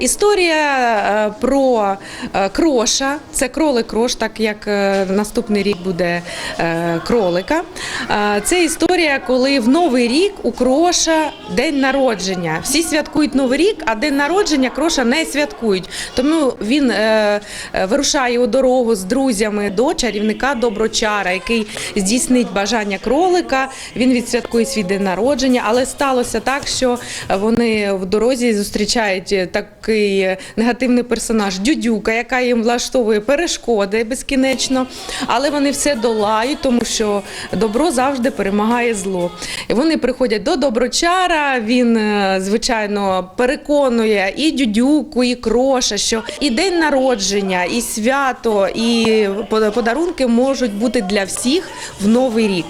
Історія е, про е, кроша, це кролик крош, так як е, наступний рік буде кролика. Це історія, коли в новий рік у кроша день народження. Всі святкують новий рік, а день народження кроша не святкують. Тому він вирушає у дорогу з друзями до чарівника Доброчара, який здійснить бажання кролика. Він відсвяткує свій день народження, але сталося так, що вони в дорозі зустрічають такий негативний персонаж Дюдюка, яка їм влаштовує перешкоди безкінечно, але вони все долають, тому що добро завжди перемагає зло. І вони приходять до доброчара. Він е, звичайно переконує і дюдюку, і кроша, що і день народження, і свято, і подарунки можуть бути для всіх в новий рік.